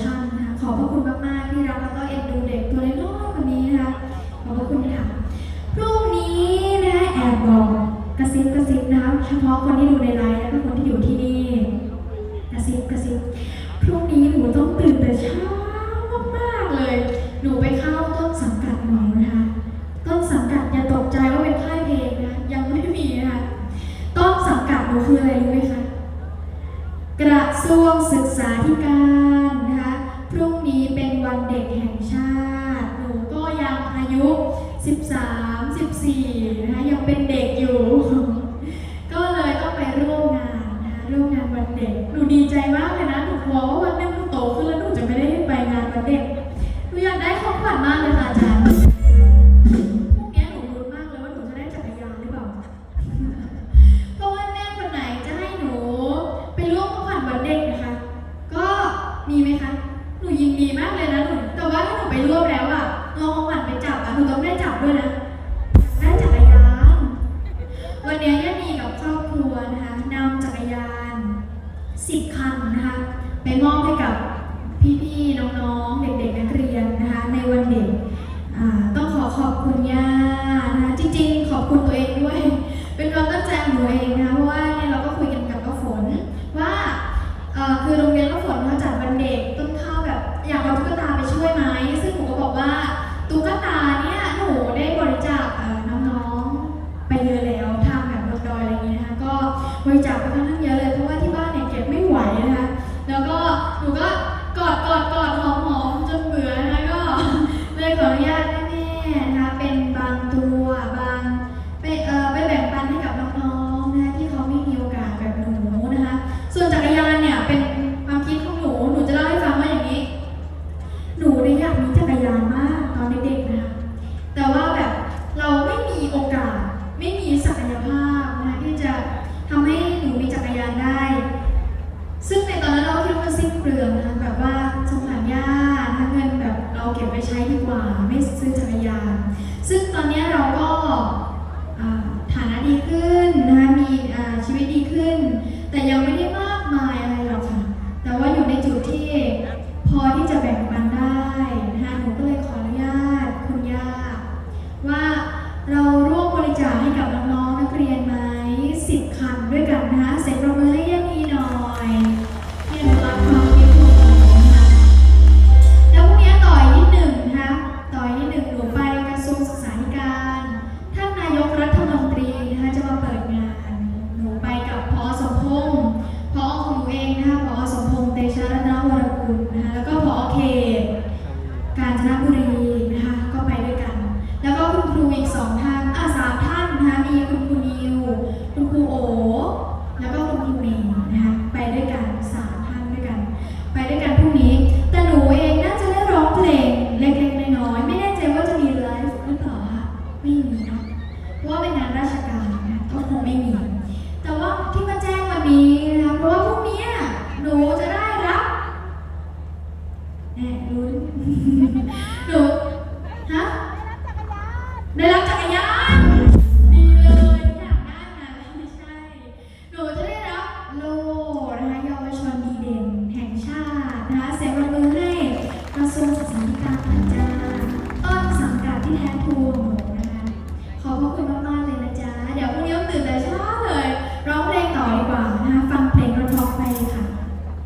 ชั่นนะคะขอบพระคุณมากๆที่รักแล้วก็เอ็นดูเด็กตัวเล็กน้อคนนี้นะคะขอบพระคุณค่ะพรุ่งนี้นะะแอบบอกกระซิบกระซิบนะคะเฉพาะคนที่ดูในไลน์และก็คนที่อยู่ที่นี่กระซิบกระซิบพรุ่งนี้หนูต้องตื่นแต่เช้ามากๆเลย หนูไปเข้าต้นสังกัดหมอนะคะต้นสังกัดอย่าตกใจว่าเป็นค่ายเพลงนะยังไม่มีนะคะต้นสังกัดหนูคืออะไรรู้ไหมคะกระทรวงศึกษาธิการ วันเด็กแห่งชาติหนูก็ยังอายุ 13 14นะคะยังเป็นเด็กอยู่ ก็เลยก็ไปร่วมงานนะคะร่วมงานวันเด็กหนูดีใจมากเลยนะหนูกลัวว่าวันหนึ่งหนูโตขึ้นแล้วหนูจะไม่ได้ไปงานวันเด็ก รวบแล้วอะเรางหมั่นไปจับอะหนูต้องได้จับด้วยนะได้จักรยาน วันนี้ย่านีกับครอบครัวนะคะนำจักรยานสิบคันนะคะไปมอบให้กับพี่ๆน้องๆเด็กๆนักเรียน เปลืองทั้แบบว่าสงสารย่าทั้งเงินแบบเราเก็บไปใช้ที่ ได้รับการ